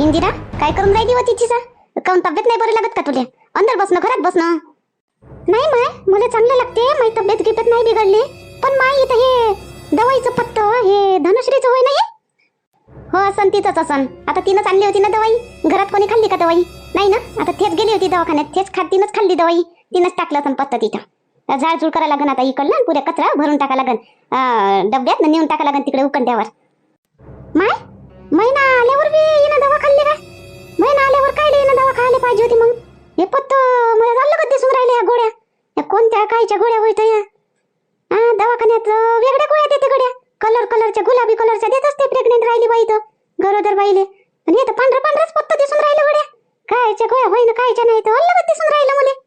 इंदिरा काय करून राहिली होती तिचा काऊन तब्येत नाही बरी लागत का तुला? अंदर बसणं घरात बसणं? नाही माय मला चांगलं लागते. माझी तब्येत गिब्येत नाही बिघडली. पण माय इथं हे दवाईचं पत्त हे धनुश्रीचं होय नाही हो? असन तिचंच असन. आता तिनंच आणली होती ना दवाई? घरात कोणी खाल्ली का दवाई? नाही ना? आता तेच गेली होती दवाखान्यात. तेच खा तिनंच खाल्ली दवाई. तिनंच टाकलं असन पत्त तिथं. झाडझूड करा लागन आता इकडलं आणि पुऱ्या कचरा भरून टाका लागन. अं, डब्यात नेऊन टाका लागन तिकडे उकंड्यावर माय महिना आल्यावर बी हिनं दवा खाल्ली का महिना आल्यावर काय हिनं दवा खायला पाहिजे होती मग? हे पत्त मला झालं का दिसून राहिले या गोळ्या? या कोणत्या कायच्या गोळ्या होत या हा दवाखान्यात वेगळ्या गोळ्या देते गड्या. कलर कलरच्या गुलाबी कलरच्या देत असते प्रेग्नेंट राहिली बाई तर गरोदर बाईले. आणि हे तर पांढरा पांढराच पत्त दिसून राहिलं गड्या. कायच्या गोळ्या होईन कायच्या नाही तर अलगच दिसून राहिलं मुले.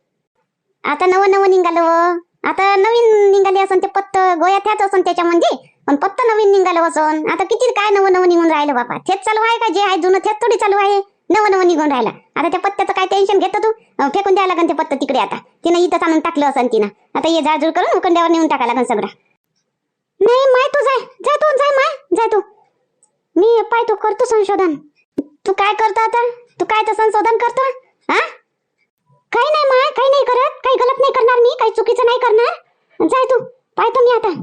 आता नवं नवं निघालं हो. आता नवीन निघाले असन ते पत्त गोळ्या त्याच असन त्याच्यामध्ये पण पत्ता नवीन निघालं वसन. आता किती काय नवं नवं निघून राहिलं बाबा थेच चालू आहे का? जे आहे जुनं थेच थोडी चालू आहे. नवं नवं निघून राहिलं. आता त्या पत्त्याचं काय टेन्शन घेतो तू? फेकून द्यावं लागन ते पत्त तिकडे आता. तिनं इथं आणून टाकलं असन तिनं. आता ये झाडझूड करून उकंड्यावर नेऊन टाकायला लागन सगळं. नाही माय तू जाय. जाय तू जाय माय. जाय तू. मी पाय तू करतो संशोधन. तू काय करतो आता? तू काय तर संशोधन करतो? हा? काही नाही माय काही नाही करत. काही गलत नाही करणार मी. काही चुकीचं नाही करणार. जाय तू. पाहतो मी आता.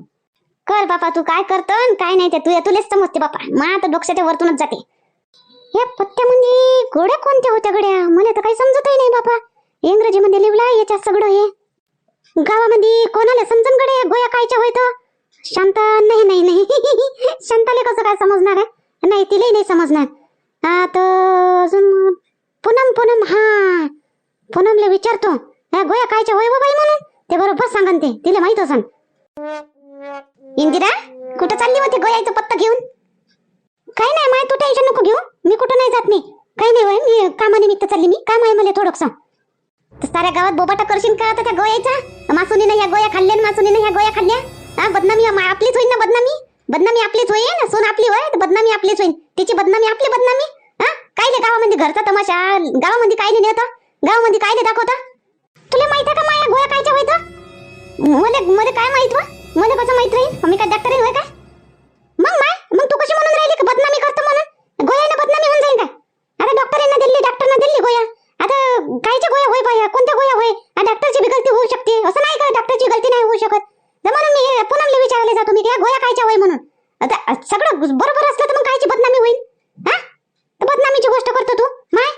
कर बापा तू काय करतो काय नाही ते तू तुलेच समजते बापा. मग तर डोक्याच्या वरतूनच जाते. या पत्त्यामध्ये गोड्या कोणत्या होत्या गड्या? मला तर काही समजतही नाही बापा. इंग्रजीमध्ये लिहिलं आहे याच्यात सगळं हे. गावामध्ये कोणाला समजून गडे गोया कायच्या होय शांता नाही नाही नाही. शांताले कसं काय समजणार आहे? नाही तिलाही नाही समजणार. आता अजून पूनम पूनम हा. पूनमला विचारतो. गोया कायच्या होय बाई म्हणून? ते बरोबर सांगन ते. तिला माहीत असन. इंदिरा कुठं चालली होती गोयाचं पत्ता घेऊन? काही नाही माय तू टेन्शन नको घेऊ. मी कुठं नाही जात नाही काही नाही होय मी कामानिमित्त चालली मी. काम आहे मला थोडंसं. तर साऱ्या गावात बोबाटा करशील का आता त्या गोयाचा? मासुनीनं ह्या गोया खाल्ल्या आणि मासुनीनं ह्या गोया खाल्ल्या? हा बदनामी आपलीच होईल ना बदनामी? बदनामी आपलीच होईल सोन आपली होय तर बदनामी आपलीच होईल तिची बदनामी आपली बदनामी? हा काय ले गावामध्ये घरचा तमाशा? गावामध्ये काय नाही नेता? गावामध्ये काय नाही दाखवता? तुला माहीत आहे का माया गोया कायच्या होय मला मला काय माहीत वा? मला कसं माहीत राहील? मी काय डॉक्टर आहे होय का मग माय मग तू कशी म्हणून राहिली बदनामी करतो म्हणून? गोयानं बदनामी होऊन जाईल काय? आता डॉक्टरांना दिली डॉक्टरना दिली गोया आता कायच्या गोया होय बाया? कोणत्या गोया होय? डॉक्टरची बी गलती होऊ शकते. असं नाही का डॉक्टरची गलती नाही होऊ शकत? म्हणून मी हे विचारले जातो मी त्या गोया कायच्या होय म्हणून? आता सगळं बरोबर असलं तर मग कायची बदनामी होईल? हा? बदनामीची गोष्ट करतो तू माय.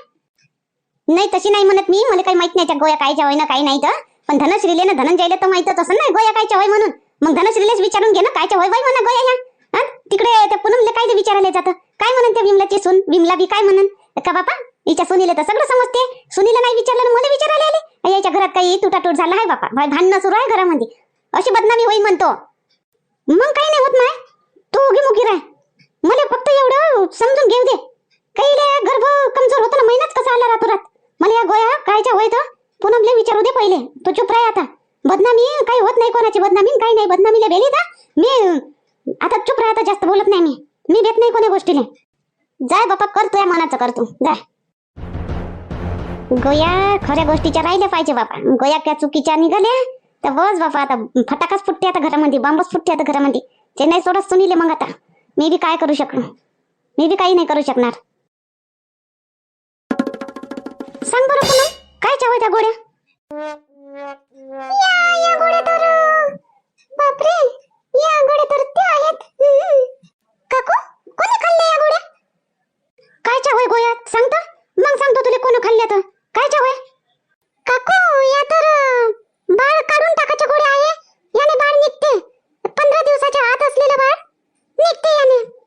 नाही तशी नाही म्हणत मी. मला काही माहीत नाही त्या गोया कायच्या होय ना काही नाही तर. पण धनश्रीले ना धनंजयला तर माहितच असं नाही गोया कायच्या होय म्हणून. मग धनश्रीलेच विचारून घे ना कायच्या वय वय म्हणा गोया ह्या तिकडे त्या पुनमले काय विचारायला जातं? काय म्हणन त्या विमलाची सून? विमला बी काय म्हणन? का बापा हिच्या सुनीले तर सगळं समजते. सुनीला नाही विचारलं आणि मला विचारायला आले. याच्या घरात काही तुटाटूट झाला आहे बापा. भांडणं सुरू आहे घरामध्ये. अशी बदनामी होई म्हणतो. मग काही नाही होत नाही तू उगी मुगी राह. मला फक्त एवढं समजून घेऊ दे. काही गर्भ कमजोर होता ना महिनाच कसा आला रातोरात. मला या गोया कायच्या होय तर? पुनमले विचारू दे पहिले. तू चुप राह आता. बदनामी काही होत नाही कोणाची बदनामी काही नाही. बदनामीला बेली तर मी आता चुप राहता जास्त बोलत नाही मी. मी देत नाही कोण्या गोष्टीने जाय बापा कर या मनाचं कर तू. जाय. गोया खऱ्या गोष्टीच्या राहिल्या पाहिजे बापा. गोया क्या चुकीच्या निघाल्या. तर बस बापा आता फटाकाच फुटते आता घरामध्ये. बांबच फुटते आता घरामध्ये. ते नाही सोडत सुनीले मग आता. मी बी काय करू शकलो मी बी काही नाही करू शकणार. सांग बरं पुन्हा. काय चावय त्या गोड्या? या या या तर काकू कोणी या सांगता? मग सांगतो कोण तर. काकू या तर बाळ काढून आहे. याने बाळ निघते. पंधरा दिवसाच्या आत असलेलं बाळ निघते याने.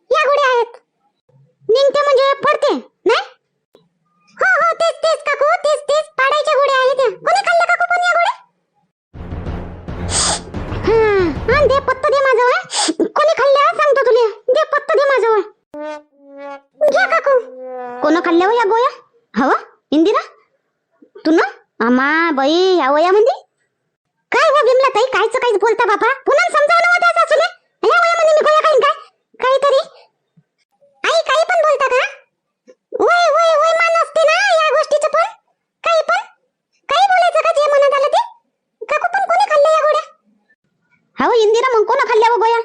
इंदिरा मग कोण खाल्ल्या गोया?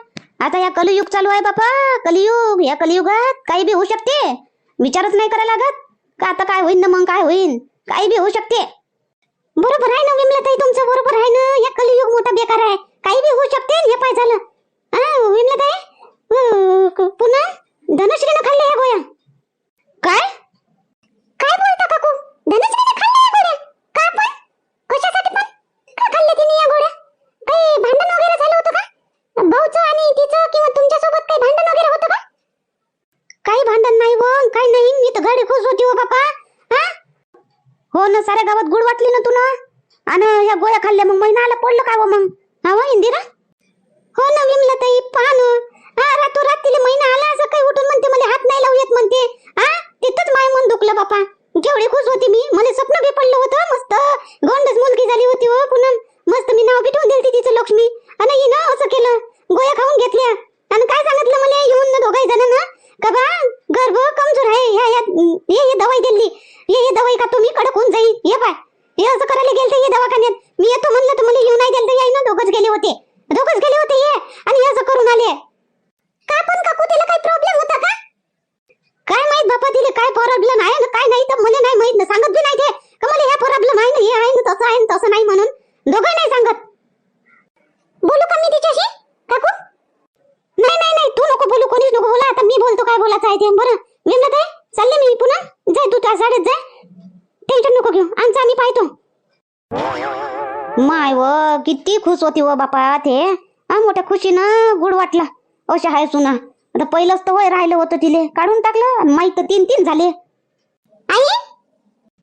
आता या कलियुग चालू आहे बापा कलियुग या कलियुगात काही बी होऊ शकते. विचारच नाही करायला लागत. का आता काय होईन ना मग काय होईन? काही बी होऊ शकते. बरोबर आहे ना विमला ताई तुमचं बरोबर आहे ना? हे कलियुग मोठा बेकार आहे. काही बी होऊ शकते हे पाय झालं. विमला ताई पुन्हा? धनश्रीनं खाल्ले या गोया? काय? काय बोलता काकू धनश्रीने खाल्ल्या या गोळ्या का पण कशासाठी पण का खाल्ल्या तिने या गोळ्या काही भांडण वगैरे झालं होतं का भाऊचं आणि तिचं किंवा तुमच्यासोबत काही भांडण वगैरे होतं का? काही भांडण नाही व काही नाही. मी तर घडी खुश होती हो बापा. हा? हो ना साऱ्या गावात गुड वाटली ना तू ना आणि ह्या गोळ्या खाल्ल्या मग महिना आला पडलं काय हो मग? हा व इंदिरा? हो ना विमला ताई पहा ना. हा रातो तिला महिना आला असं काही उठून म्हणते मला हात नाही लावू येत म्हणते. हा? तिथंच माय मन दुखलं बापा. केवढी खुश होती मी मला स्वप्न बी पडलं होतं मस्त. गोंडच मुलगी झाली होती हो पुन्हा. मस्त मी नाव बी ठेवून तिचं लक्ष्मी. आणि हिनं असं केलं. गोळ्या खाऊन घेतल्या. आणि काय सांगितलं मला? येऊन ना दोघाही जण ना का बा गर्भ कमजोर आहे. ह्या ह्या हे हे दवाई दिली. हे हे दवाई का तुम्ही? कडक होऊन जाईल हे पाय. हे असं करायला गेलते हे दवाखान्यात. मी येतो म्हणलं तर येऊ नाही दिलं तर याई ना दोघच गेले होते. दोघच गेले होते हे. आणि हे असं करून आले. का पण काकू तिला काही प्रॉब्लेम होता का? काय माहीत बापा तिला काय प्रॉब्लेम आहे ना काय नाही तर मला नाही माहीत ना. सांगत बी नाही ते. का मला हे प्रॉब्लेम आहे ना हे आहे ना तसं आहे ना तसं नाही म्हणून. दोघं नाही सांगत. बोलू का मी तिच्याशी? काकू? नाही नाही नाही. तू नको बोलू कोणीच नको बोला. आता मी बोलतो काय बोलायचं आहे ते. बरं. म्हणत आहे चालले मी पुन्हा. जाय तू त्या शाळेत जाय. टेन्शन नको घेऊ. आमचं आम्ही पाहतो. माय व किती खुश होती व बापा ते. हा मोठ्या खुशीनं गुड वाटला. अशा आहे सुना. आता पहिलंच तर वय राहिलं होतं तिले. काढून टाकलं आणि माहीत तर तीन तीन झाले. आई?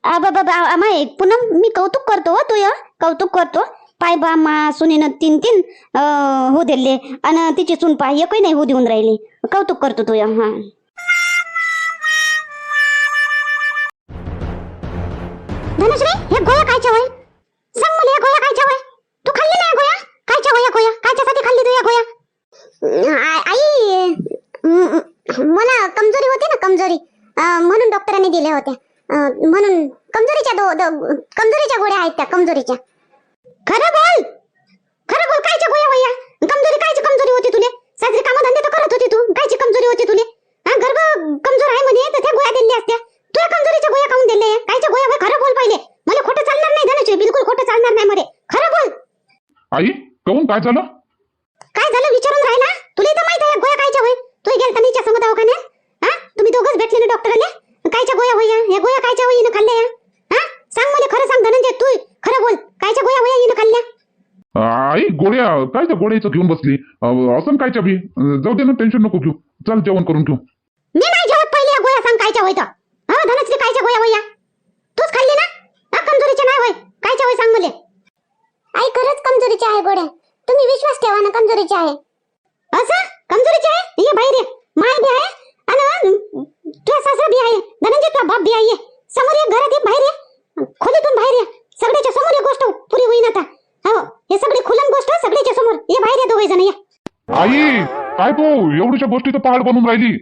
बाबा माय पुन्हा मी कौतुक करतो हो तुय कौतुक करतो. पाय बा मा सुनीनं तीन तीन अं, हो दिले. आणि तिची सून पाय एकही नाही हो देऊन राहिली. कौतुक करतो तुय हा धनुश्री हे गोळ्या कायच्या वय. सांग मला या गोळ्या कायच्या वय. तू खाल्ली नाही गोळ्या? कायच्या वय या गोळ्या? कायच्यासाठी खाल्ली तू या गोळ्या? आई मला कमजोरी होती ना कमजोरी. म्हणून डॉक्टरांनी दिल्या होत्या. म्हणून कमजोरीच्या दो कमजोरीच्या गोळ्या आहेत त्या कमजोरीच्या. खरं बोल. खरं बोल कायच्या गोळ्या वया? कमजोरी कायची कमजोरी होती तुले? साजरी कामधंदे तर करत होती तू. कायची कमजोरी होती तुले? हा गर्भ कमजोर आहे म्हणे तर त्या गोळ्या दिल्या असत्या. तुझ्या कमजोरीच्या गोळ्या खाऊन दिल्या कायच्या गोळ्या वय? खरं बोल पहिले. मला खोटं चालणार नाही धनश्री बिलकुल खोटं चालणार नाही मध्ये खरं बोल. आई कहून काय झालं? काय झालं? विचारून राहिला? तुला तर माहीत आहे गोळ्या कायच्या होय? तू गेलता नीच्या संग दवाखान्यात हा? तुम्ही दोघच भेटले ना डॉक्टरले? कायच्या गोळ्या होया या? गोळ्या कायच्या होई ना खाल्ल्या? हा? सांग मला खरं सांग धनंजय तू खरं बोल कायच्या गोळ्या होया हिनं खाल्ल्या आई गोळ्या काय त्या गोळ्याचं घेऊन बसली? असं कायच्या बी? अं, जाऊ दे ना टेन्शन नको घेऊ. चल जेवण करून घेऊ मी नाही जेवत पहिले या गोळ्या सांग कायच्या होय तर हा धनश्री कायच्या गोळ्या होया तूच खाल्ली ना? हा कमजोरीच्या नाही होय. कायच्या होय सांग मला. आई खरंच कमजोरीच्या आहे गोळ्या. तुम्ही विश्वास ठेवा ना कमजोरीच्या आहे. असं? कमजोरीच्या आहे? ये बाहेर ये. माय बी आहे आणि तुझा सासरा बी आहे. धनंजय तुझा बाप बी आहे. समोर ये घरात ये बाहेर ये. खोलीतून बाहेर ये. सगळ्याच्या समोर गोष्ट. पुरी होईन आता. हो हे सगळी खुलन गोष्ट सगळ्याच्या समोर. ये बाहेर ये दोघे जण ये. आई काय तू? एवढ्याच्या गोष्टीचं पहाड बनून राहिली.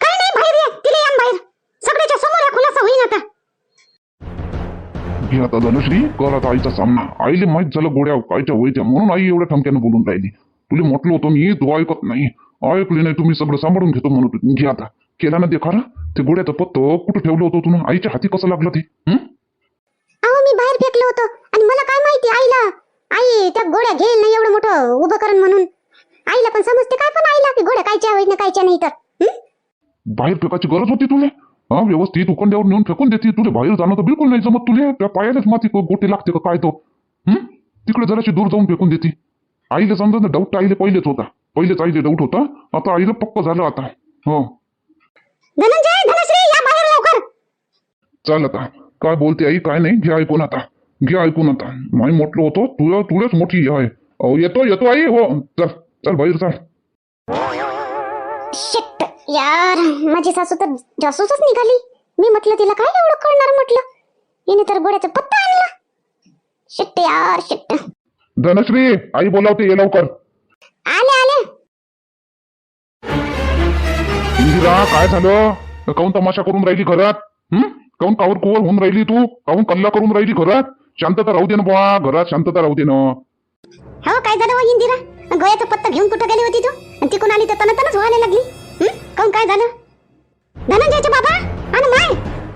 काय नाही बाहेर ये. तिला या बाहेर. सगळ्याच्या समोर हा खुलासा होईन आता. घे आता धनश्री कर आता आईचा सामना. आईले माहीत झालं गोळ्या कायच्या होईच्या म्हणून आई एवढ्या ठमक्यानं बोलून राहिली. तुला म्हटलं होतं मी तू ऐकत नाही. ऐकली नाही तुम्ही सगळं सांभाळून घेतो म्हणत होती. घे आता. केला ना ते खरं ते गोळ्याचं पत्त कुठं ठेवलं होतं तुला? आईच्या हाती कसं लागलं ते? हं? अहो मी बाहेर फेकलं होतं. आणि मला काय माहिती आईला? आई त्या गोळ्या घेईल ना एवढं मोठं उभं करून म्हणून. आईला पण समजते काय पण आईला की गोळ्या कायच्या होईत ना कायच्या नाही तर? बाहेर फेकायची गरज होती तुले? हा व्यवस्थित उकंड्यावर नेऊन फेकून देते. तुले बाहेर जाणं तर बिलकुल नाही जमत तुले. त्या पायालाच माती गोटे लागते का काय तो? हं? तिकडे जराशी दूर जाऊन फेकून देते. आईला समजा ना डाऊट आईले पहिलेच होता. पहिलेच आईले डाऊट होता. आता आईला पक्क झालं आता. हो. धनंजय धनश्री या बाहेर लवकर. चाल आता. काय बोलते आई काय नाही? घे ऐकून आता. घे ऐकून आता. माई म्हटलं होतं तुला तुलाच मोठी आहे. अहो, येतो येतो आई हो. चल चल बाहेर चल. शिट यार माझी सासू तर जासूसच निघाली. मी म्हटलं तिला काय एवढं कळणार म्हटलं? हिने तर गोळ्याचा पत्ता आणला. शिट यार शिट धनश्री आई बोलावते ये लवकर. आले आले. इंदिरा काय झालं? काऊन तमाशा करून राहिली घरात? हं? काऊन कावर कुवर होऊन राहिली तू? काऊन कल्ला करून राहिली घरात? शांतता राहू दे ना बुवा घरात शांतता राहू दे ना. हो काय झालं हो इंदिरा? गोयाचा पत्ता घेऊन कुठं गेली होती तू? आणि तिकून आली तर तनतनच व्हायला लागली. हं? काय झालं? धनंजयचे बाबा? आणि माय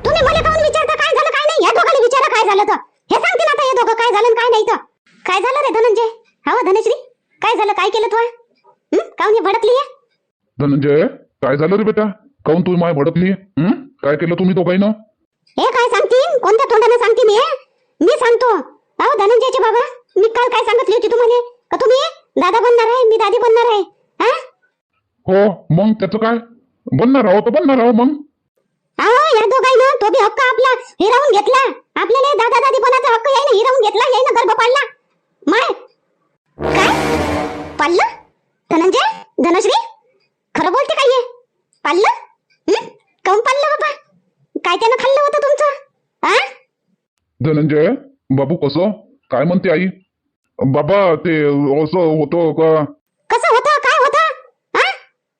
तुम्ही मला काहून विचारता काय झालं काय नाही? या दोघांनी विचारा काय झालं तर. हे सांगतील आता हे दोघं काय झालं काय नाही तर. काय झालं रे धनंजय? हा हो, धनश्री? काय झालं काय केलं तू? हं? काहून भडकली आहे धनंजय काय झालं रे बेटा? काऊन तू माय भडकली? हं? काय केलं तुम्ही दोघांना? हे काय सांगतील कोणत्या तोंडाने सांगतील हे? मी सांगतो. अहो धनंजयचे बाबा मी काल काय सांगितली होती तुम्हाला? का तुम्ही? दादा बनणार आहे मी दादी बनणार आहे. हा? हो मग त्याचं काय? बनणार आहो तर बनणार आहो मग. अहो या दोघांना तो बी हक्क आपला हिरावून घेतला. आपल्याला दादा दादी बनाचा हक्क यायला हिरावून घेतला यायला गर्भ पाडला. माय. काय? पाडलं? धनंजय? धनश्री? खरं बोलते काय हे पाडलं? काहून पाडलं बाबा? काय त्यानं खाल्लं होतं तुमचं? हा? धनंजय बाबू कसं? काय म्हणते आई? बाबा ते असं होतं का? कसं होतं? काय होतं? हा?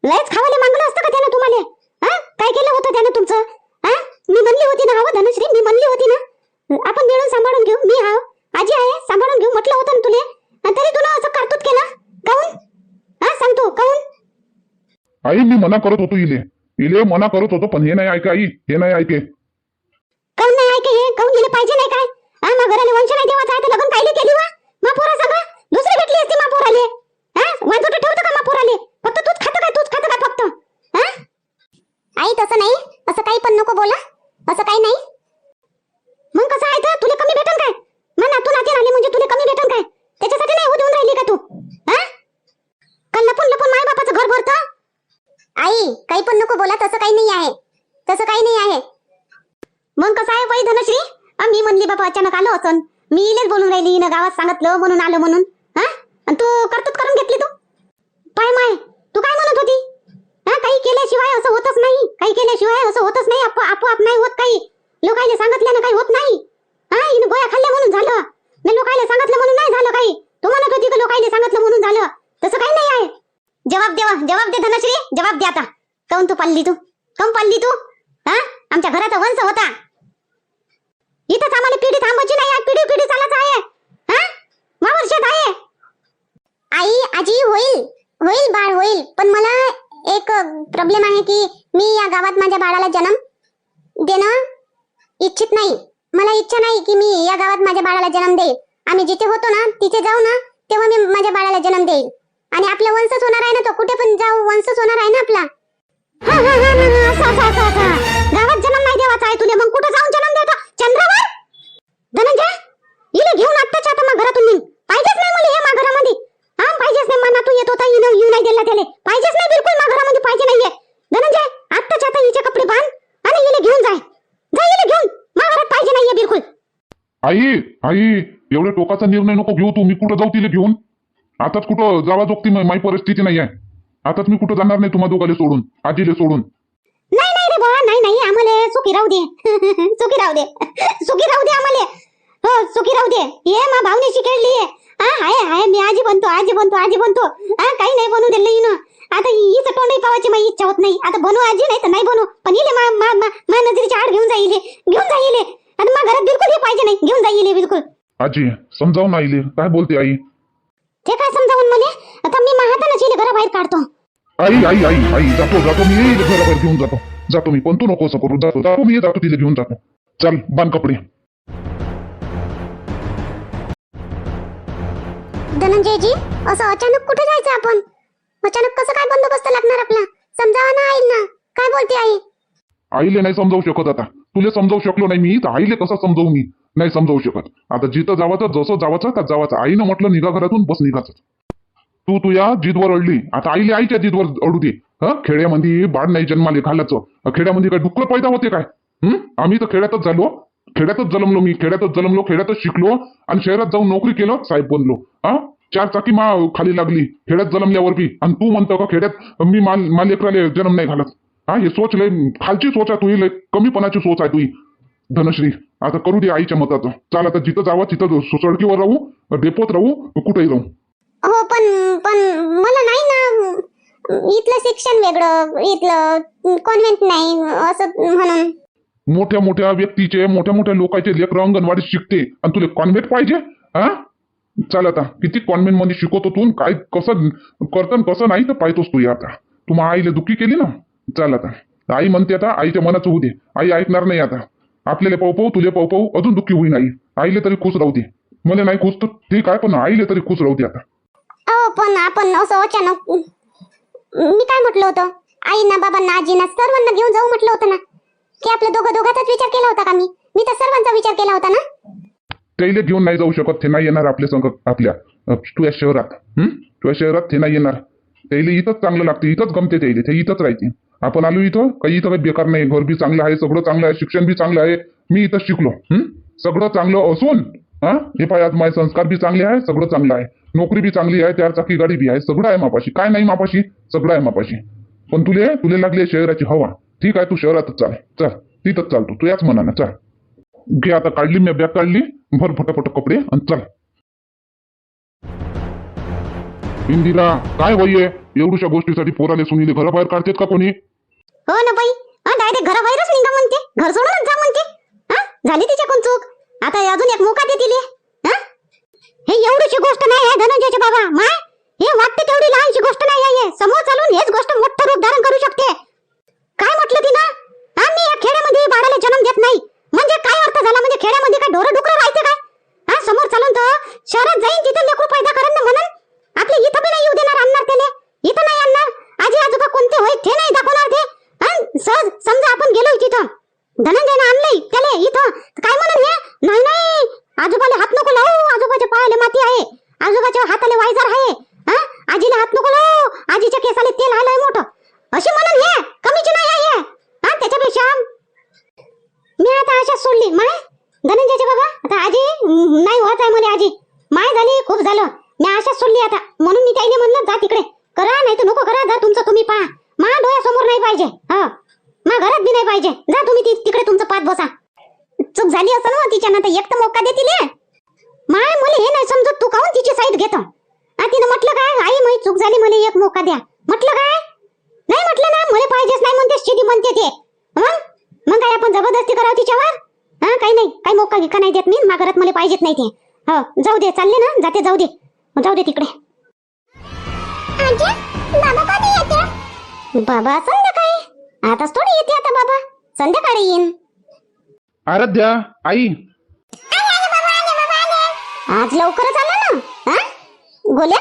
लयच खावाले मागलं असतं का त्यानं तुम्हाला? हा? काय केलं होतं त्यानं तुमचं? हा? मी म्हणली होती ना धनुश्री मी म्हणली होती ना. आपण मिळून सांभाळून घेऊ. मी हाव. आजी आहे सांभाळून घेऊ म्हटलं होतं ना तुले. आणि तरी तुला असं करतोत केलं. काऊन हा? सांगतो आई मी मना करत होतो इले. इले मना करत होतो पण हे नाही ऐके आई. हे नाही ऐके. काऊन नाही ऐके हे? काऊन गेले? पाहिजे नाही काय? हा मग घराले वंश नाही देवाचा आहे तर लग्न कायले केली वा? मा पोरा सांगा? दुसरी भेटली असती मा पोराले. हा वाजवत ठेवतो का मा पोराले? फक्त तूच खातो काय तूच खातो का फक्त? हा आई तसं नाही. असं काही पण नको बोला. असं काही नाही. मग कसं आहे तर? तुला कमी भेटन काय? मग नातू नाती राहिली म्हणजे तुला कमी भेटन काय? त्याच्यासाठी नाही उधळून राहिली का तू? हा काल लपून लपून माय बापाचं घर भरतं? आई काही पण नको बोला. तसं काही नाही आहे. तसं काही नाही आहे. मग कसं आहे बाई धनश्री? मी म्हणली बाबा अचानक आलो असन. मी इलेच बोलून राहिली ना गावात सांगितलं म्हणून आलं म्हणून. हा? आणि तू करतूत करून घेतली तू? पाय माय तू काय म्हणत होती? हा काही केल्याशिवाय असं होतच नाही. काही केल्याशिवाय असं होतच नाही आपोआप नाही होत काही. लोकायले सांगितल्यानं काही होत नाही. हा हिनं गोळ्या खाल्ल्या म्हणून झालं. मी लोकायला सांगितलं म्हणून नाही झालं काही. तू म्हणत होती का सांगितलं म्हणून झालं. तसं काही नाही आहे. जवाब देवा जवाब दे धनश्री जवाब दे आता. काऊन तू पाल्ली तू? काऊन पाल्ली तू? हा? आमच्या घराचा वंश होता. इथं आम्हाला पिढी थांबायची नाही पिढी पिढी चालत आहे. हा? वर्षात आहे. आई आजी होईल. होईल बाळ होईल. पण मला एक प्रॉब्लेम आहे की मी या गावात माझ्या बाळाला जन्म देणं इच्छित नाही. मला इच्छा नाही की मी या गावात माझ्या बाळाला जन्म देईल. आम्ही जिथे होतो ना तिथे जाऊ ना तेव्हा मी माझ्या बाळाला जन्म देईल. आणि आपला वंशच होणार आहे ना तो कुठे पण जाऊ वंशच होणार आहे ना आपला. गावात जन्म नाही देवाचा आहे तुला मग कुठं जाऊन जन्म देता चंद्रावर धनंजय इले घेऊन आत्ताच्या आता मग घरातून निघ पाहिजेच नाही मला हे मा घरामध्ये हा पाहिजेच नाही मना तू येत होता येऊ येऊ नाही दिला त्याले पाहिजेच नाही बिलकुल मा घरामध्ये पाहिजे नाहीये धनंजय आत्ताच्या आता हिचे कपडे बांध आणि इले घेऊन जाय जा इले घेऊन मा घरात पाहिजे नाहीये बिलकुल आई आई एवढ्या टोकाचा निर्णय नको घेऊ तू. मी कुठं जाऊ तिला घेऊन? आताच कुठं जावा जोगती माझी परिस्थिती नाही आहे आताच मी कुठं जाणार नाही तुम्हा दोघाले सोडून आजीले सोडून. नाही नाही रे बा नाही नाही आम्हाला सुखी राहू दे. सुखी राहू दे. सुखी राहू दे आम्हाला. हो सुखी राहू दे. ये मा भावने शिकेली हा हाय हाय मी आजी बनतो आजी बनतो आजी बनतो. हा काही नाही बनू दिलं हिनं. आता हिचं तोंडही पावायची माझी इच्छा होत नाही. आता बनू आजी नाही तर नाही बनू. पण इले मा मा मा मा आड घेऊन जाईल घेऊन जाईल आता मा घरात बिलकुल हे पाहिजे नाही. घेऊन जाईल बिलकुल. आजी समजावून ना आईले काय बोलते आई? ते काय समजावून मला आता मी महातानाच इले घराबाहेर काढतो. आई आई आई आई जातो जातो मी येईल घराबाहेर घेऊन जातो. जातो मी पण तू नको असं करू. जातो जातो मी जातो तिला घेऊन जातो. चल बांध कपडे. धनंजयजी असं अचानक कुठे जायचं आपण? अचानक कसं काय बंदोबस्त लागणार आपला? समजावा ना आईला काय बोलते आई? आईले नाही समजावू शकत आता. तुला समजावू शकलो नाही मी तर आईले कसं समजावू मी? नाही समजावू शकत. आता जिथं जावाचं जसं जावाचं का जावाचं. आईनं म्हटलं निघा घरातून बस निघाच. तू तुया जिदवर अडली. आता आईले आईच्या जिदवर अडू दे. हा? खेड्यामध्ये बाळ नाही जन्माले घालायचं खेड्यामध्ये काय डुक्कर पैदा होते काय? हम्म आम्ही तर खेड्यातच झालो. खेड्यातच जन्मलो मी. खेड्यातच जन्मलो खेड्यातच शिकलो आणि शहरात जाऊन नोकरी केलं साहेब बनलो. हा चार चाकी मा खाली लागली. खेड्यात जन्मल्यावर बी आणि तू म्हणतो का खेड्यात मी माल मालेकराले जन्म नाही घालत. हा हे सोच लय खालची सोच आहे तुही लय कमीपणाची सोच आहे तुही. धनश्री आता करू दे आईच्या मताचं. चाल आता जिथं जावं तिथं सडकीवर राहू डेपोत राहू कुठेही राहू. हो पण पण मला नाही ना इथलं शिक्षण वेगळं इथलं कॉन्व्हेंट नाही असं म्हणून. मोठ्या मोठ्या व्यक्तीचे मोठ्या मोठ्या लोकांचे लेकर अंगणवाडीत शिकते. आणि तुला कॉन्व्हेंट पाहिजे? हा? चाल आता किती कॉन्व्हेंटमध्ये शिकवतो तू काय कसं करतं कसं नाही तर पाहतोस तू आता. तू आईला दुःखी केली ना? चाल आता. आई म्हणते आता आईच्या मनाचं होऊ दे. आई ऐकणार नाही आता. आपल्याला पाहू पाहू तुझे पाहू पाहू अजून दुःखी होईन आई. आईले तरी खुश राहू दे. मला नाही खुश तर ठीक आहे पण आईले तरी खुश राहू दे आता. अहो पण आपण असं अचानक मी काय म्हटलं होतं? आईना बाबांना आजीना सर्वांना घेऊन जाऊ म्हटलं होतं ना? की आपल्या दोघं दोघाचाच विचार केला होता का मी? मी तर सर्वांचा विचार केला होता ना? त्याला घेऊन नाही जाऊ शकत ते नाही येणार आपल्या संघ आपल्या. तुझ्या शहरात? तुझ्या शहरात ते नाही येणार. त्याला इथंच चांगलं लागते इथंच गमते त्याला ते इथंच राहते. आपण आलो इथं काही इथं काही बेकार नाही. घर बी चांगलं आहे सगळं चांगलं आहे शिक्षण बी चांगलं आहे. मी इथं शिकलो. सगळं चांगलं असून हा? हे पाय आज माझे संस्कार बी चांगले आहे सगळं चांगलं आहे. नोकरी बी चांगली आहे चार चाकी गाडी बी आहे सगळं आहे मापाशी. काय नाही मापाशी सगळं आहे मापाशी. पण तुले तुले लागली शहराची हवा. ठीक आहे तू शहरातच चाल. चल तिथंच चाल तू. तू याच मनानं चल. घे आता काढली मी बॅग काढली भर फटाफट कपडे आणि चल. इंदिरा काय होईये एवढ्याशा गोष्टीसाठी पोराले सुनीले घराबाहेर काढतात का कोणी? हो ना बाई. हा डायरेक्ट घराबाहेरच निघा म्हणते. घर सोडूनच जा म्हणते. हा? झाली तिच्याकडून चूक? आता अजून एक मोका दे तिले हा? हे एवढीशी गोष्ट नाही आहे धनंजयचे बाबा. माय हे वाटते तेवढी लहानशी गोष्ट नाही आहे समोर चालून हेच गोष्ट मोठं रूप धारण करू शकते. काय म्हटलं तिनं? हा मी या खेड्यामध्ये बाळाला जन्म देत नाही. म्हणजे काय अर्थ झाला? म्हणजे खेड्यामध्ये काय ढोरं डुकरं राहायचे काय? हा समोर चालून तर शहरात जाईन तिथे लेकरू पैदा करेन ना म्हणून आपले इथं बी नाही येऊ देणार आणणार त्याले इथं नाही आणणार आजी आजोबा कोणते होय ते नाही दाखवणार ते हा? सहज समजा आपण गेलो तिथं धनंजयनं आणलंय त्याले इथं तर काय म्हणून हे नाही नाही आजोबाला हात नको लावू आजोबाच्या पायाला माती आहे आजोबाच्या हाताला वायझर आहे हा आजीला हात नको लावू आजीच्या केसाला तेल आलंय मोठं अशी म्हणून हे कमीची नाही आहे हे. हा त्याच्यापेक्षा मी आता आशा सोडली माय धनंजयचे बाबा आता आजी हम्म, नाही होत आहे मला आजी माय झाली खूप झालं मी आशा सोडली आता म्हणून मी त्याने म्हणलं जा तिकडे. करा नाही तर नको करा जा तुमचं तुम्ही पहा. मा डोळ्यासमोर नाही पाहिजे. हा. मा घरात बी नाही पाहिजे. जा तुम्ही तिकडे तुमचं पाच बसा. चूक झाली असं ना तिच्यानं नंतर एक तर मोका देतील माय मला हे नाही समजत तू काहून तिची साईड घेतो? तिनं म्हटलं काय? आई मी चूक झाली मला एक मोका द्या. म्हटलं काय? नाही म्हटलं ना मला पाहिजेच नाही म्हणते शेती म्हणते ते. मग? मग काय आपण जबरदस्ती करावं तिच्यावर? हा काही नाही काही मोका गिका नाही देत मी मा घरात मला पाहिजेत नाही ते. हो जाऊ दे चालले ना जाते जाऊ दे. जाऊ दे तिकडे. बाबा कधी येते बाबा संध्याकाळी. आताच थोडी येते आता बाबा. संध्याकाळी येईन. आराध्या आई. आज लवकरच आला ना? हा? गोल्या?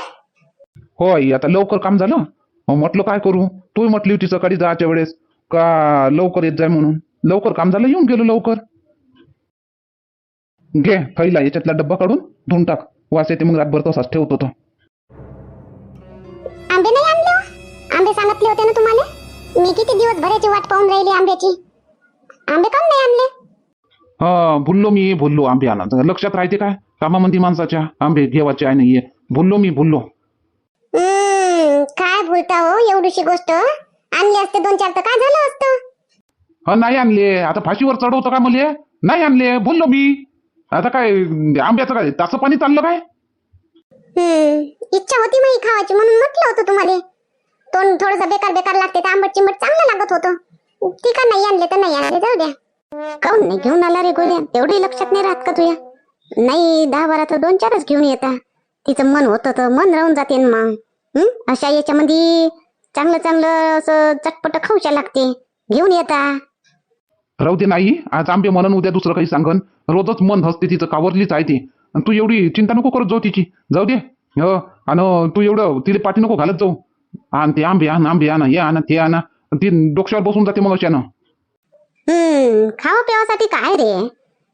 हो आई आता लवकर काम झालं. म्हटलं काय करू? तू म्हटली होती सकाळी जायच्या वेळेस. का लवकर येत जाय म्हणून? लवकर काम झालं येऊन गेलो लवकर. घे थैला याच्यातला डब्बा काढून धुवून टाक. वास येते मग रातभर तसाच ठेवतो तो. मी किती दिवस भराची वाट पाहून राहिली आंब्याची? आंबे काऊन नाही आणले? हा भुललो मी भुललो आंबे आणा. लक्षात राहते काय कामामध्ये माणसाच्या आंबे घेवायचे आहे नाहीये. भुललो मी भुललो. हम्म, काय बोलता हो एवढीशी गोष्ट? आणली असते दोन चार तर काय झालं असतं? हा नाही आणले. आता फाशीवर चढवतो का मले? नाही आणले. बोललो मी. आता काय आंब्याचं काय तासं पाणी चाललं काय? हम्म, इच्छा होती माही खावायची म्हणून म्हटलं होतं तुम्हाला. तोंड थोडस बेकार बेकार लागते तर आंबट चिंबट चांगलं लागत होतं. ठीक आहे नाही आणले तर नाही आणले जाऊ द्या. काऊन नाही घेऊन आला रे गोल्या तेवढी लक्षात नाही राहत का तुया? नाही दहा बारा तर दोन चारच घेऊन येता. तिचं मन होतं तर मन राहून जाते मग. अशा याच्यामध्ये चांगलं चांगलं असं चटपट खाऊच्या लागते. घेऊन येता. राहू दे नाही आज आंबे म्हणून उद्या दुसरं काही सांगन. रोजच मन हसते तिचं कावरलीच आहे ती. तू एवढी चिंता नको करत जाऊ तिची. जाऊ दे. हो? आणि तू एवढं तिला पाठी नको घालत जाऊ. आण ते आंबे आण आंबे आणा हे आणा ते आणा. ती डोक्यावर बसून जाते अशानं हम्म खावा पिवासाठी काय रे?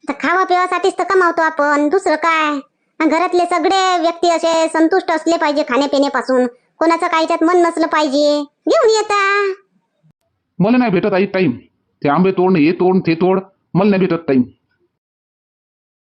तर खावा पिवासाठीच तर कमावतो आपण. दुसरं काय? घरातले सगळे व्यक्ती असे संतुष्ट असले पाहिजे खाण्यापिण्यापासून. कोणाचं काहीच्यात मन नसलं पाहिजे. घेऊन येता मला नाही भेटत आई टाईम ते आंबे तोड हे तोड ते तोड. मला नाही भेटत टाईम